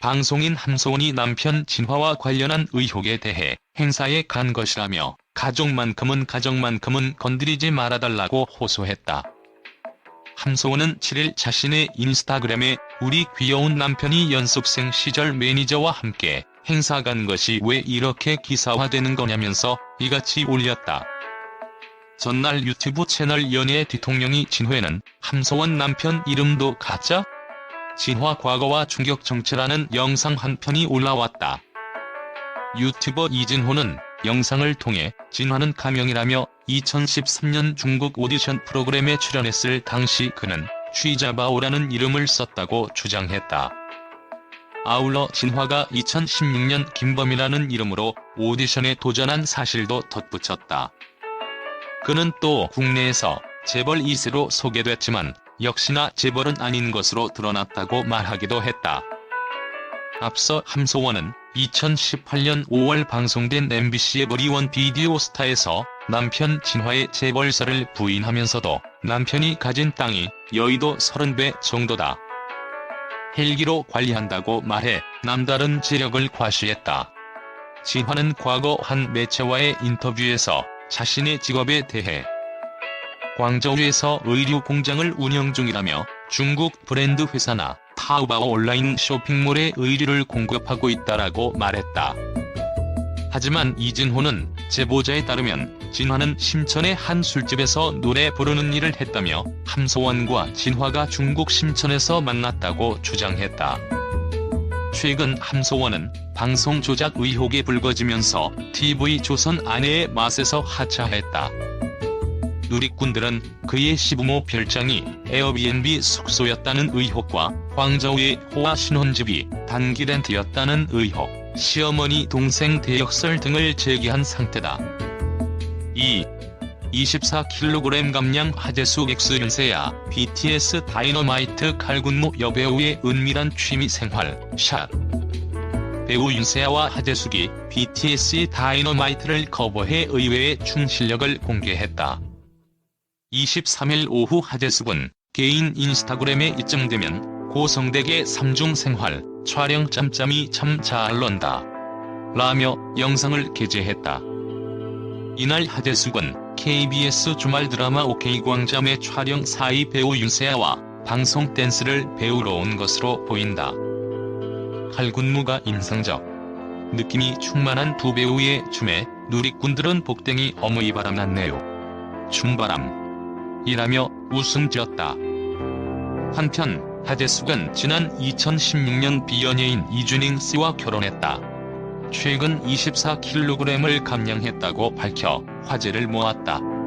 방송인 함소원이 남편 진화와 관련한 의혹에 대해 행사에 간 것이라며 가족만큼은 가족만큼은 건드리지 말아달라고 호소했다. 함소원은 7일 자신의 인스타그램에 우리 귀여운 남편이 연습생 시절 매니저와 함께 행사 간 것이 왜 이렇게 기사화되는 거냐면서 이같이 올렸다. 전날 유튜브 채널 연예 뒤통령이 진회는 함소원 남편 이름도 가짜? 진화 과거와 충격 정체라는 영상 한 편이 올라왔다. 유튜버 이진호는 영상을 통해 진화는 가명이라며 2013년 중국 오디션 프로그램에 출연했을 당시 그는 취자바오라는 이름을 썼다고 주장했다. 아울러 진화가 2016년 김범이라는 이름으로 오디션에 도전한 사실도 덧붙였다. 그는 또 국내에서 재벌 2세로 소개됐지만 역시나 재벌은 아닌 것으로 드러났다고 말하기도 했다. 앞서 함소원은 2018년 5월 방송된 MBC의 머리원 비디오 스타에서 남편 진화의 재벌설을 부인하면서도 남편이 가진 땅이 여의도 30배 정도다. 헬기로 관리한다고 말해 남다른 재력을 과시했다. 진화는 과거 한 매체와의 인터뷰에서 자신의 직업에 대해 광저우에서 의류 공장을 운영 중이라며 중국 브랜드 회사나 타오바오 온라인 쇼핑몰에 의류를 공급하고 있다라고 말했다. 하지만 이진호는 제보자에 따르면 진화는 심천의 한 술집에서 노래 부르는 일을 했다며 함소원과 진화가 중국 심천에서 만났다고 주장했다. 최근 함소원은 방송 조작 의혹이 불거지면서 TV조선 아내의 맛에서 하차했다. 누리꾼들은 그의 시부모 별장이 에어비앤비 숙소였다는 의혹과 광저우의 호화 신혼집이 단기 렌트였다는 의혹, 시어머니 동생 대역설 등을 제기한 상태다. 2. 24kg 감량 하재수 엑스윤세야 BTS 다이너마이트 칼군무 여배우의 은밀한 취미생활 샷 배우 윤세아와 하재숙이 BTS의 다이너마이트를 커버해 의외의 춤 실력을 공개했다. 23일 오후 하재숙은 개인 인스타그램에 입증되면 고성댁의 삼중 생활 촬영 짬짬이 참 잘 논다. 라며 영상을 게재했다. 이날 하재숙은 KBS 주말 드라마 OK광잠의 촬영 사이 배우 윤세아와 방송 댄스를 배우러 온 것으로 보인다. 칼군무가 인상적. 느낌이 충만한 두 배우의 춤에 누리꾼들은 복댕이 어머니 바람 났네요. 춤바람. 이라며 웃음 지었다. 한편 하재숙은 지난 2016년 비연예인 이준잉 씨와 결혼했다. 최근 24kg을 감량했다고 밝혀 화제를 모았다.